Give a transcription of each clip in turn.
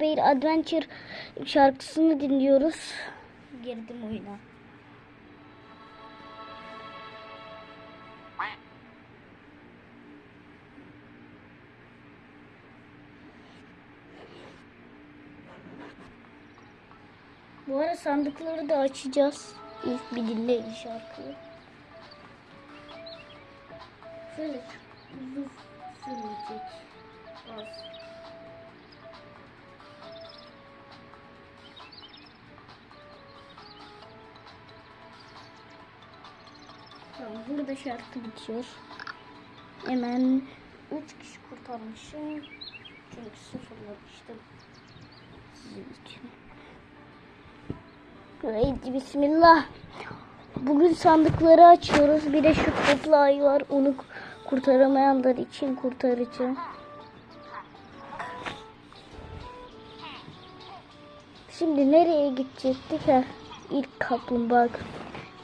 Bear Adventure şarkısını dinliyoruz. Girdim oyuna. Bu ara sandıkları da açacağız. İlk bir dinleyin şarkıyı. Şöyle uzun sürecek. Az. Tamam burada şarkı bitiyor. Hemen 3 kişi kurtarmışım. Çünkü sıfırlamıştım. Sizin için. Haydi bismillah. Bugün sandıkları açıyoruz. Bir de şu toplu ayı var. Onu kurtaramayanlar için kurtaracağım. Şimdi nereye gidecektik? Ha, ilk kaplumbağa.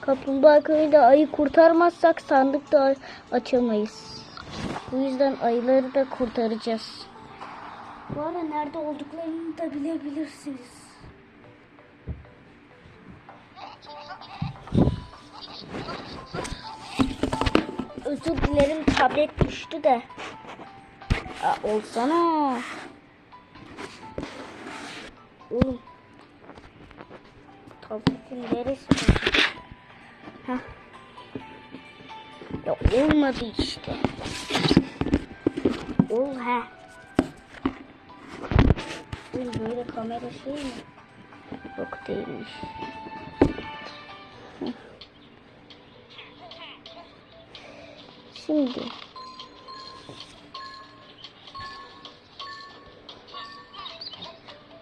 Kaplumbağa köyünde ayı kurtarmazsak sandık da açamayız. Bu yüzden ayıları da kurtaracağız. Bu arada nerede olduklarını da bilebilirsiniz. Özür dilerim tablet düştü de. Aa, olsana. Oğlum. Tabletin neresi? Olmadı işte. Ol ha. Oğlum böyle kamera şey mi? Yok değilmiş. Şimdi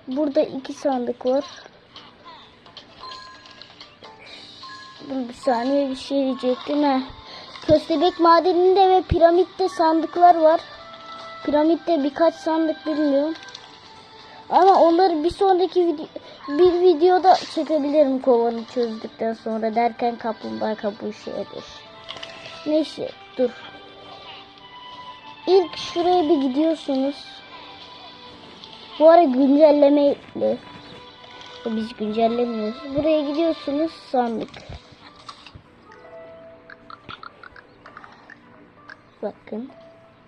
Burada iki sandık var. Dur bir saniye bir şey diyecektim ha. Köstebek madeninde ve piramitte sandıklar var. Piramitte birkaç sandık bilmiyorum. Ama onları bir sonraki video, bir videoda çekebilirim kovanı çözdükten sonra derken kaplumbağa kabuğu şeydir. Neyse dur. İlk şuraya bir gidiyorsunuz. Bu ara güncellemeyle biz güncellemiyoruz. Buraya gidiyorsunuz sandık. Bakın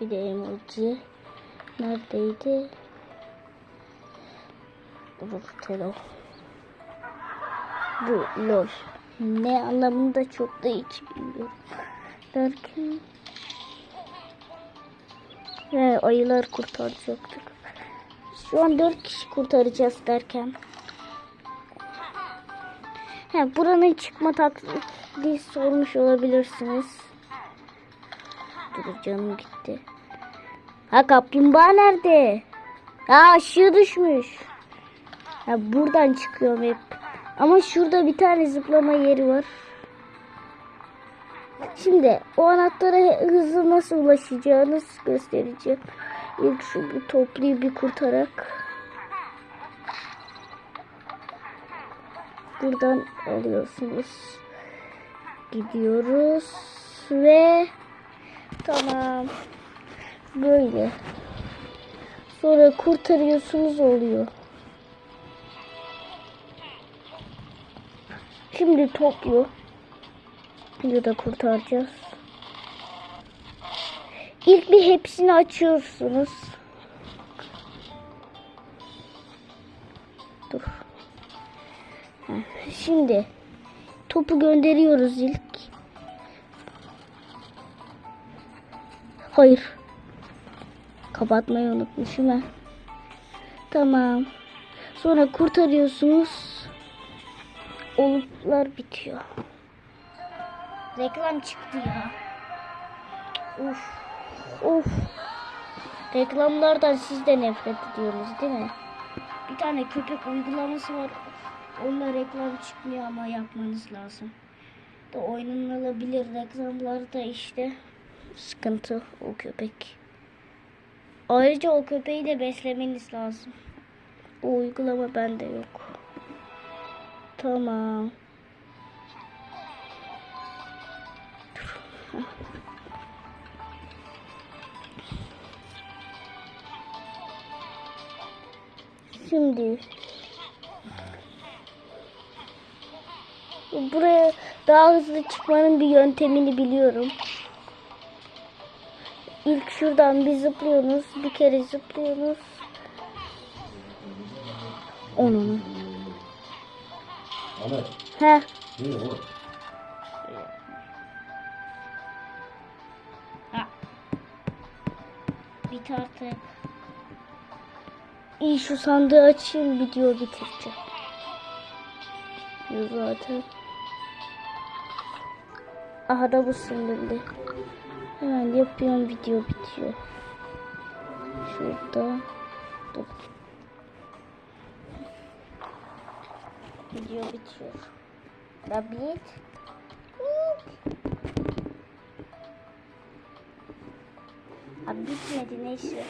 bir de emoji neredeydi? Telo. Bu lol. Ne anlamında çok da hiç bilmiyorum. Derken ve ayılar kurtaracaktık. Şu an dört kişi kurtaracağız derken. He, buranın çıkma taklidi sormuş olabilirsiniz. Dur canım gitti. Ha kaplumbağa nerede? Ha aşağı düşmüş. Ha buradan çıkıyorum hep. Ama şurada bir tane zıplama yeri var. Şimdi o anahtara hızlı nasıl ulaşacağınız göstereceğim. İlk şu bu topluyu bir kurtarak. Buradan alıyorsunuz. Gidiyoruz ve tamam. Böyle. Sonra kurtarıyorsunuz oluyor. Şimdi toplu. Bir de kurtaracağız. İlk bir hepsini açıyorsunuz. Dur. Şimdi topu gönderiyoruz ilk. Hayır. Kapatmayı unutmuşum ben. Tamam. Sonra kurtarıyorsunuz. Oluklar bitiyor. Reklam çıktı ya. Uf. Of. Reklamlardan siz de nefret ediyorsunuz değil mi? Bir tane köpek uygulaması var. Onunla reklam çıkmıyor ama yapmanız lazım. Da oynanılabilir reklamlar da işte sıkıntı o köpek. Ayrıca o köpeği de beslemeniz lazım. O uygulama bende yok. Tamam. Şimdi buraya daha hızlı çıkmanın bir yöntemini biliyorum. İlk şuradan bir zıplıyorsunuz. Bir kere zıplıyorsunuz. Onun. Ahmet. He. Ne o? İyi şu sandığı açayım video bitireceğim. Zaten. Aha da bu sinirli. Hemen yapıyorum video bitiyor. Şurada. Dur. Video bitiyor. Rabbit. Abi bitmedi neyse.